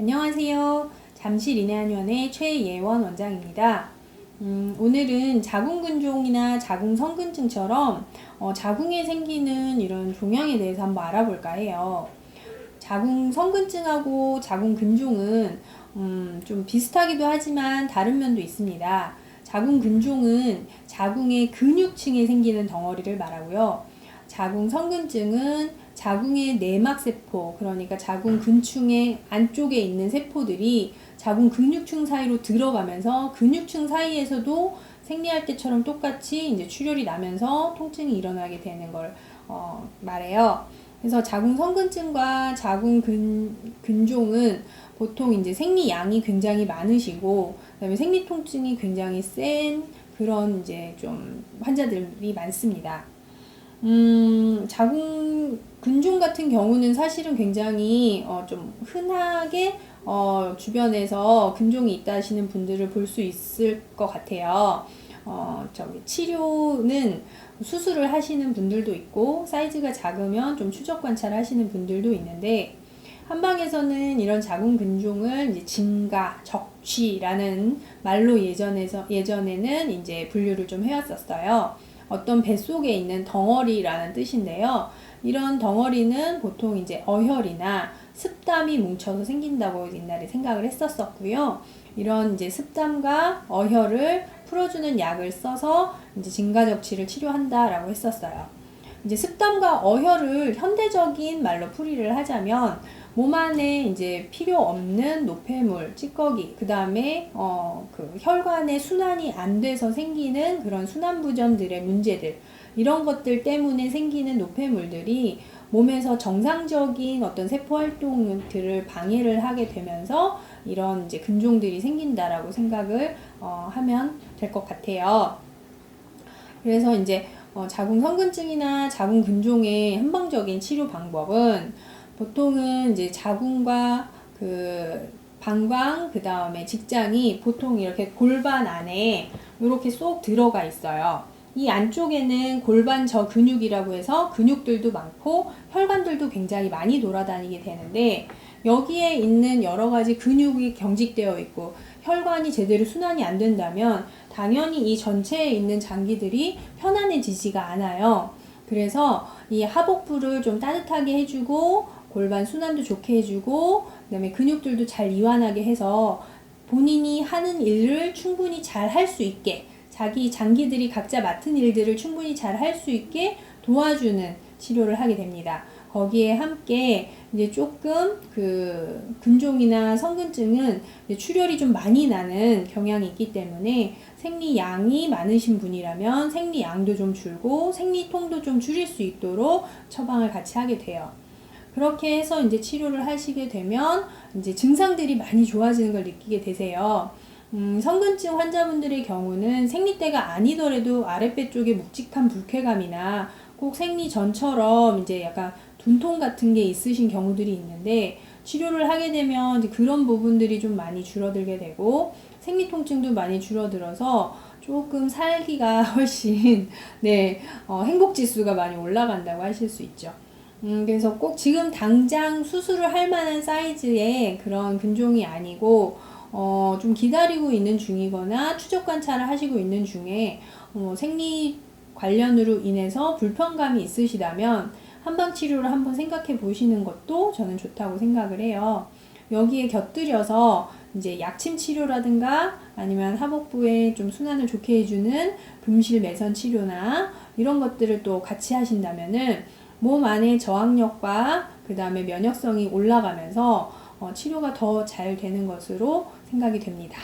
안녕하세요. 잠시 리네한의원의 최예원 원장입니다. 음, 오늘은 자궁근종이나 자궁성근증처럼 어, 자궁에 생기는 이런 종양에 대해서 한번 알아볼까 해요. 자궁성근증하고 자궁근종은 음, 좀 비슷하기도 하지만 다른 면도 있습니다. 자궁근종은 자궁의 근육층에 생기는 덩어리를 말하고요. 자궁성근증은 자궁의 내막세포, 그러니까 자궁 근충의 안쪽에 있는 세포들이 자궁 근육층 사이로 들어가면서 근육층 사이에서도 생리할 때처럼 똑같이 이제 출혈이 나면서 통증이 일어나게 되는 걸 어, 말해요. 그래서 자궁 성근증과 자궁 근, 근종은 보통 이제 생리 양이 굉장히 많으시고, 그다음에 생리 통증이 굉장히 센 그런 이제 좀 환자들이 많습니다. 음, 자궁 근종 같은 경우는 사실은 굉장히 어, 좀 흔하게 어, 주변에서 근종이 있다 하시는 분들을 볼 수 있을 것 같아요. 어, 저기 치료는 수술을 하시는 분들도 있고 사이즈가 작으면 좀 추적 관찰 하시는 분들도 있는데 한방에서는 이런 자궁 근종을 이제 증가, 적취라는 말로 예전에서 예전에는 이제 분류를 좀 해왔었어요. 어떤 뱃속에 있는 덩어리라는 뜻인데요. 이런 덩어리는 보통 이제 어혈이나 습담이 뭉쳐서 생긴다고 옛날에 생각을 했었었고요. 이런 이제 습담과 어혈을 풀어주는 약을 써서 이제 증가적치를 치료한다라고 했었어요. 이제 습담과 어혈을 현대적인 말로 풀이를 하자면 몸 안에 이제 필요 없는 노폐물, 찌꺼기, 그 다음에 어, 그 혈관의 순환이 안 돼서 생기는 그런 순환부전들의 문제들, 이런 것들 때문에 생기는 노폐물들이 몸에서 정상적인 어떤 세포 활동들을 방해를 하게 되면서 이런 이제 근종들이 생긴다라고 생각을 어, 하면 될 것 같아요. 그래서 이제 어, 자궁 성근증이나 자궁 근종의 한방적인 치료 방법은 보통은 이제 자궁과 그 방광 그 다음에 직장이 보통 이렇게 골반 안에 이렇게 쏙 들어가 있어요. 이 안쪽에는 골반 저 근육이라고 해서 근육들도 많고 혈관들도 굉장히 많이 돌아다니게 되는데 여기에 있는 여러 가지 근육이 경직되어 있고 혈관이 제대로 순환이 안 된다면 당연히 이 전체에 있는 장기들이 편안해지지가 않아요. 그래서 이 하복부를 좀 따뜻하게 해주고 골반 순환도 좋게 해주고 그다음에 근육들도 잘 이완하게 해서 본인이 하는 일을 충분히 잘 할 수 있게 자기 장기들이 각자 맡은 일들을 충분히 잘 할 수 있게 도와주는 치료를 하게 됩니다. 거기에 함께 이제 조금 그 근종이나 성근증은 출혈이 좀 많이 나는 경향이 있기 때문에 생리양이 많으신 분이라면 생리양도 좀 줄고 생리통도 좀 줄일 수 있도록 처방을 같이 하게 돼요. 그렇게 해서 이제 치료를 하시게 되면 이제 증상들이 많이 좋아지는 걸 느끼게 되세요. 음, 성근증 환자분들의 경우는 생리때가 아니더라도 아랫배 쪽에 묵직한 불쾌감이나 꼭 생리 전처럼 이제 약간 둔통 같은 게 있으신 경우들이 있는데 치료를 하게 되면 그런 부분들이 좀 많이 줄어들게 되고 생리 통증도 많이 줄어들어서 조금 살기가 훨씬 네 어, 행복 지수가 많이 올라간다고 하실 수 있죠. 음, 그래서 꼭 지금 당장 수술을 할 만한 사이즈의 그런 근종이 아니고 어, 좀 기다리고 있는 중이거나 추적 관찰을 하시고 있는 중에 어, 생리 관련으로 인해서 불편감이 있으시다면 한방 치료를 한번 생각해 보시는 것도 저는 좋다고 생각을 해요. 여기에 곁들여서 이제 약침 치료라든가 아니면 하복부에 좀 순환을 좋게 해주는 금실 매선 치료나 이런 것들을 또 같이 하신다면은 몸 안의 저항력과 그 다음에 면역성이 올라가면서 어, 치료가 더 잘 되는 것으로 생각이 됩니다.